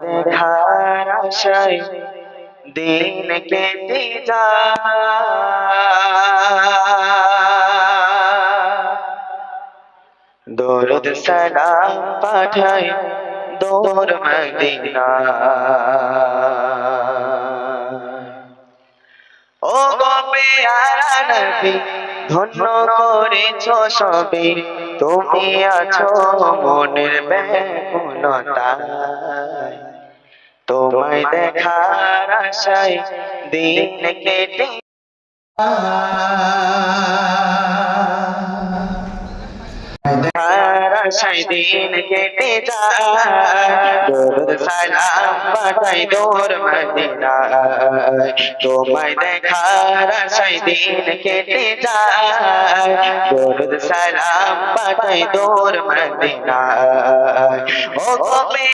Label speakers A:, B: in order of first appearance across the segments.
A: দেখার দিন কেটে দরুদ সালাম পাঠাই দোর মদিনা। ও গো পেয়ারা নবী, ধন্য করেছ সবে। তুমি আছো মনের ব্যাকুলতায় তোমায় দেখার আশায় দিন কেটে আশায় দিন কেটে যায়। সালাম পাঠাই দূর মদিনায়। তোমায় দেখার আশায় দিন কেটে যায়। দরুদ সালাম পাঠাই দূর মদিনায়। ও গোপে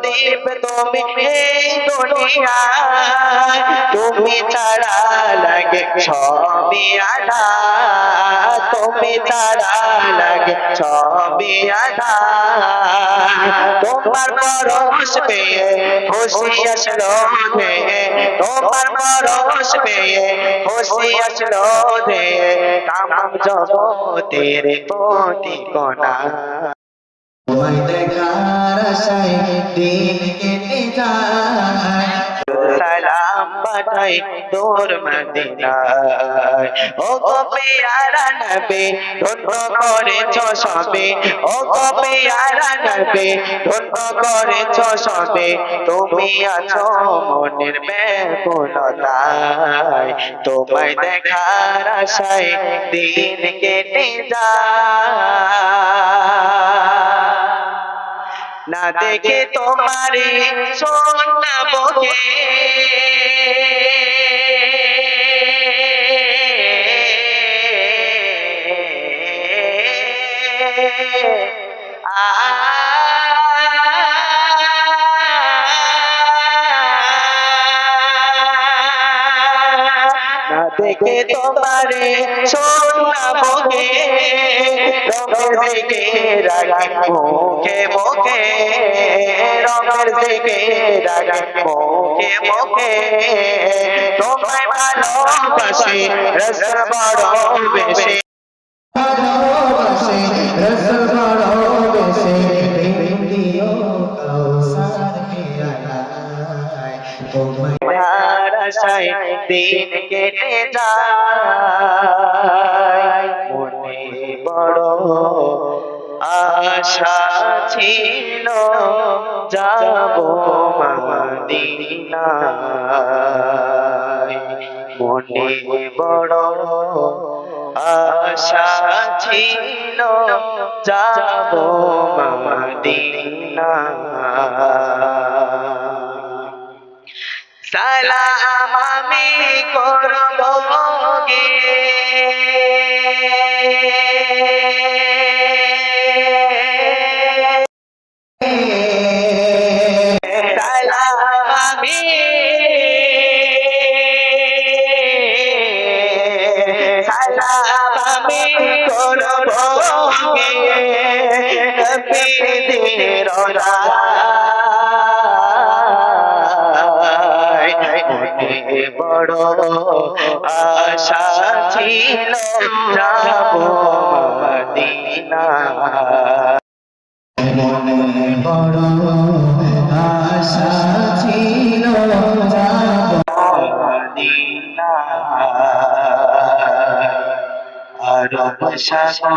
A: প্রদীপ তুমি এই দুনিয়ায়, তুমি ছাড়া লাগে সবই আধা। তুমি ছাড়া লাগে সবই আধা। তোমার পরশ পেয়ে খুশি আসলো ধেয়ে তোমার পরশ পেয়ে খুশি আসলো ধেয়ে তামাম জগতের প্রতি কণা।
B: তোমায় দেখার আশায় দিন কেটে যায়।
A: সালাম পাঠাই দূর মদিনায়। ও গো পেয়ারা নবী, ধন্য করেছ সবে। ও গো পেয়ারা নবী, ধন্য করেছ সবে। তুমি আছো মনের ব্যাকুলতায় তোমায় দেখার আশায় দিন কেটে যায়। না দেখে তোমারে শোনাবকে না দেখে তোমারে শোনাবকে রঙের দিকে রাখি মুখে মুখে। রঙের দিকে রাখি মুখে মুখে। তোমায় ভালোবাসি রস বড় বেশি। দিন কেটে যায়। বড় আশা ছিল, যাব মনে বড় আশা ছিল, যাব মদিনায়। সালাম আমি করব গে আমি। সালাম আমি। করব গে বড় আশা ছিল যাব মদিনা।
B: মনে বড় আশা ছিল যাব
A: মদিনা। আরব সাগর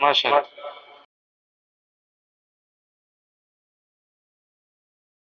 A: মাশাআল্লাহ